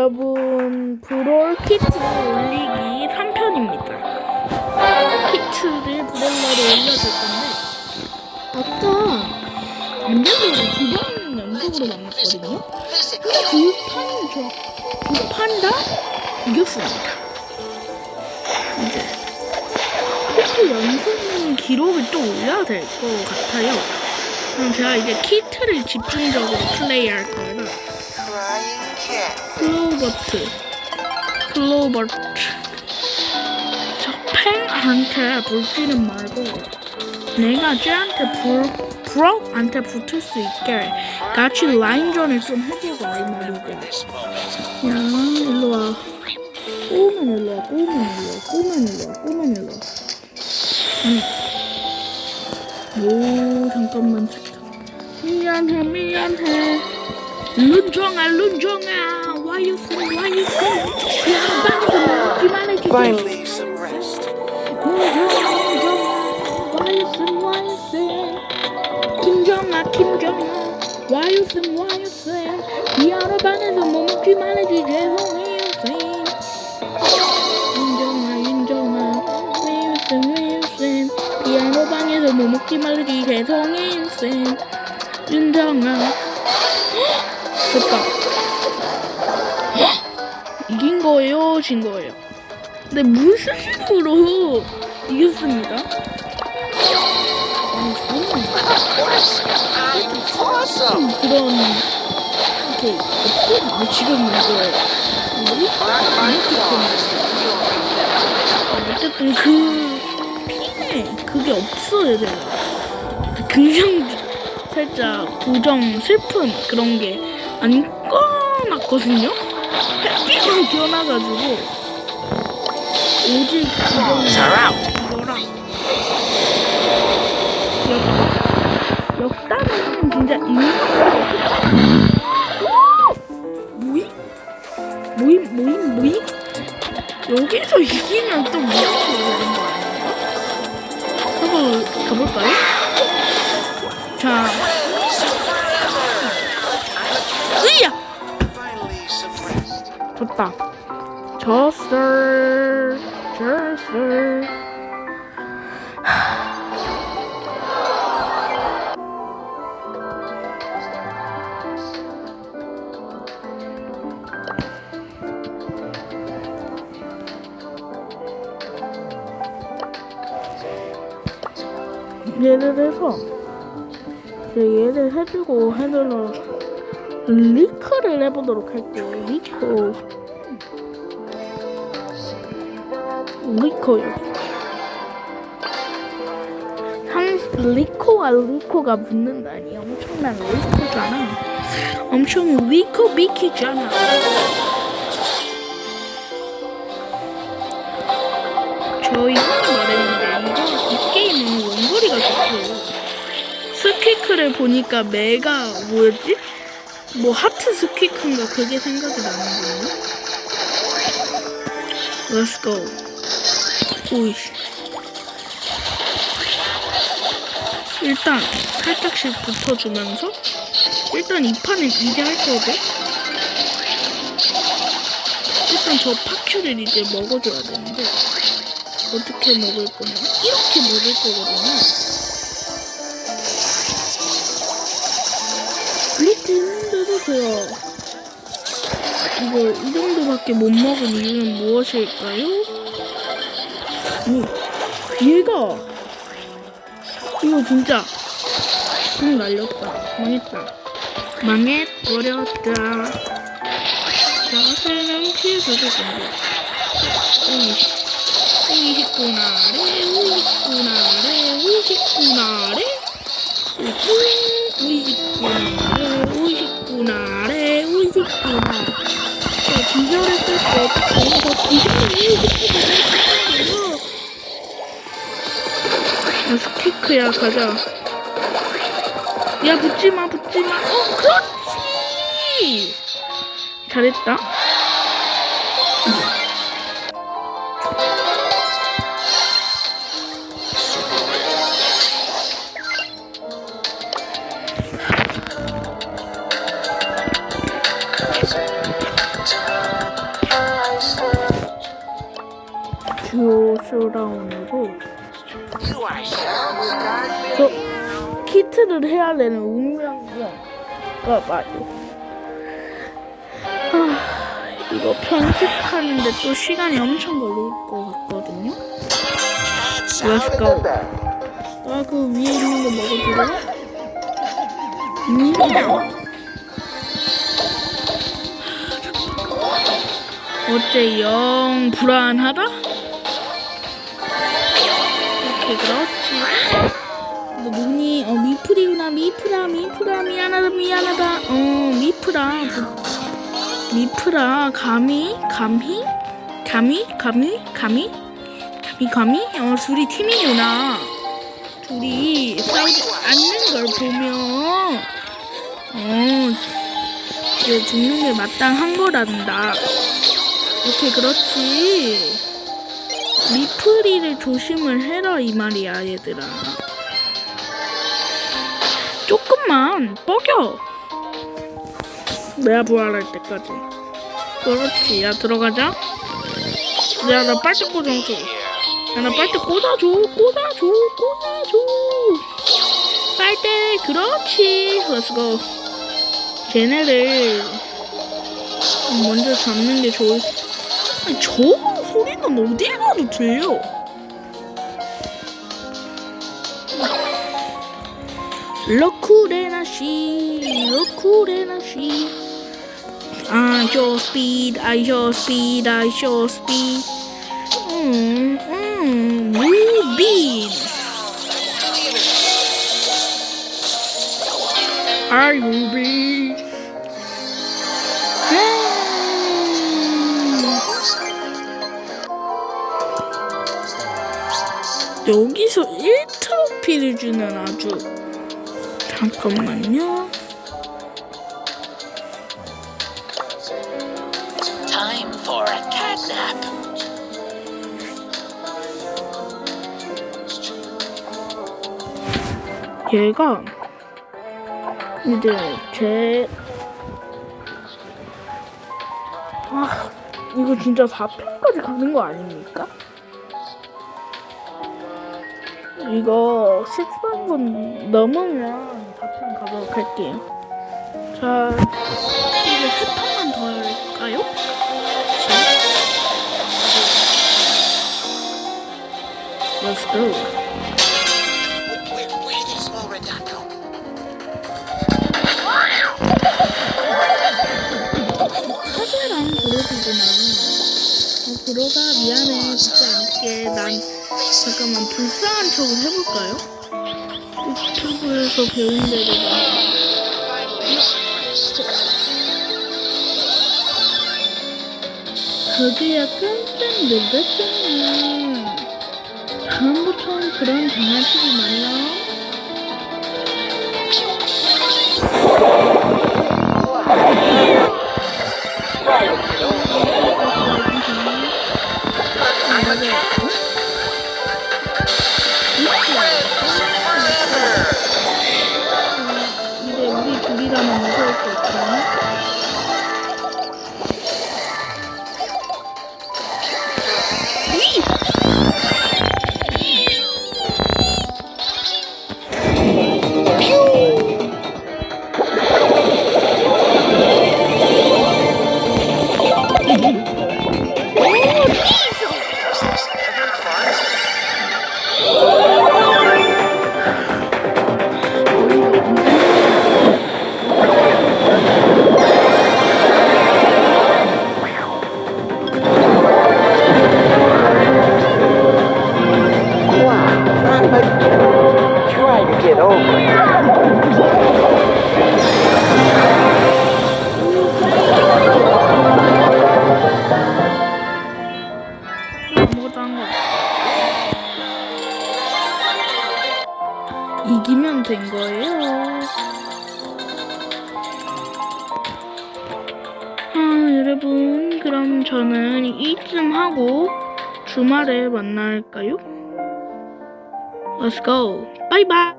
여러분 브롤 키트 올리기 3편입니다. 키트를 브롤러로 올려줄 건데 아까 안되고 두번 연속으로 만났거든요. 두판 저, 두판 다 이겼습니다. 이제 키트 연승 기록을 또 올려야 될 것 같아요. 그럼 제가 이제 키트를 집중적으로 플레이할 Crying 클로버트. 클로버트. 저 팽한테 불지는 말고 내가 쟤한테 불 브록한테 붙을 수 있게 같이 라인전을 좀 해보고 이 말이죠 야 일로 와. 꼬면 일로 와 꼬면 일로 와 꼬면 일로 와 꼬면 일로 와. 응. 오 잠깐만 잠깐. 미안해 미안해. 룬정아 룬정아 why you say why you say 야 방에서 먹지 말아주지 Finally, some rest. 룬정아 룬정아 why you say why you say 김정아 김정아 why you say why you say 미안해 방에서 뭐 먹지 말아주지 죄송해요 쌤 윤정아 윤정아 why you say why you say 피아노 방에서 뭐 먹지 말아주지 죄 거예요, 진 거예요. 근데 무슨 식으로 이겼습니다. Awesome. 그런 이렇게 없거든요. 지금 이거 어쨌든 그 핀에 그게 없어요, 제가. 긍정 살짝 부정 슬픈 그런 게 안 꺼놨거든요. 햇빛만 껴놔가지고 오직 그거랑 역 역단은 진짜 인상 모임 모임 모임 모임 여기서 이기면 또 무슨 되는 거 아닌가? 한번 가볼까요? 자, 으야! 졌어. 졌어. 예를 들어서 이제 얘를 해주고 해달라 리크를 해보도록 할게요. 리크. 리코요. 한 리코와 리코가 붙는다니 엄청난 리코잖아. 엄청 리코 비키잖아. 저희가 말했는데 이거 이 게임은 원거리가 좋고요. 스키크를 보니까 메가 뭐였지? 뭐 하트 스키크인가 그게 생각이 나는군요. Let's go. 오이씨. 일단 살짝씩 붙어주면서 일단 이 판은 이제 할 거고 일단 저 파큐를 이제 먹어줘야 되는데 어떻게 먹을 거냐 이렇게 먹을 거거든요 제가 이걸 이 정도밖에 못 먹은 이유는 무엇일까요? 오, 얘가 이거 진짜 응 날렸다. 망했다. 망해버렸다. 자세는 피해줘도 된다. 오이십구나래 오이십구나래 오이십구나래. 오이십구나래 자 기절했을 때 뭔가 기절이 오이십구나 아, 스키크야 가자. 야 붙지마 붙지마. 어 그렇지! 잘했다 저 키트를 해야 되는 운명이가 봐요. 아, 이거 편집하는데 또 시간이 엄청 걸릴 것 같거든요. That's Let's go. 아, 그 위에 있는 거 돼요? 음. 어째 영 불안하다? 이렇게 그렇지. 미프리구나 미프라 미프라 미안하다 미안하다. 어 미프라 부- 미프라 감히 감히 감히 감히 감히 감히 감히 어 둘이 팀이구나. 둘이 싸우지 않는 걸 보면 어 이거 죽는 게 마땅한 거란다. 이렇게 그렇지. 미프리를 조심을 해라 이 말이야 얘들아. 조금만 뻐겨. 내가 부활할 때까지. 그렇지. 야 들어가자. 야 나 빨대 꽂아줘. 야 나 빨대 꽂아줘. 꽂아줘. 꽂아줘. 빨대 그렇지. Let's. 쟤네를 먼저 잡는 게 좋을. 아니 저 소리는 어디에 가도 들려. 씨, 러쿠레나 씨. I show speed, I show speed, I show speed. 음, 음, 무빈. I will be. 음. 여기서 1트로피를 주는 아주 잠깐만요. 얘가 이제 제 아, 이거 진짜 4편까지 가는 거 아닙니까? 이거 13분 넘으면 4편 가도록 할게요. 자, 이제 3편만 더 할까요? Let's go. 어, 그러다 미안해. 진짜 않게. 난 잠깐만 불쌍한 척을 해볼까요? 유튜브에서 배운 대로 rest. 거기야 깜짝 놀랐잖아. 다음부터는 그런 장난치지 말라. 우리 둘이라 이기면 된 거예요. 아, 여러분, 그럼 저는 이쯤 하고 주말에 만날까요? Let's go. 바이바이.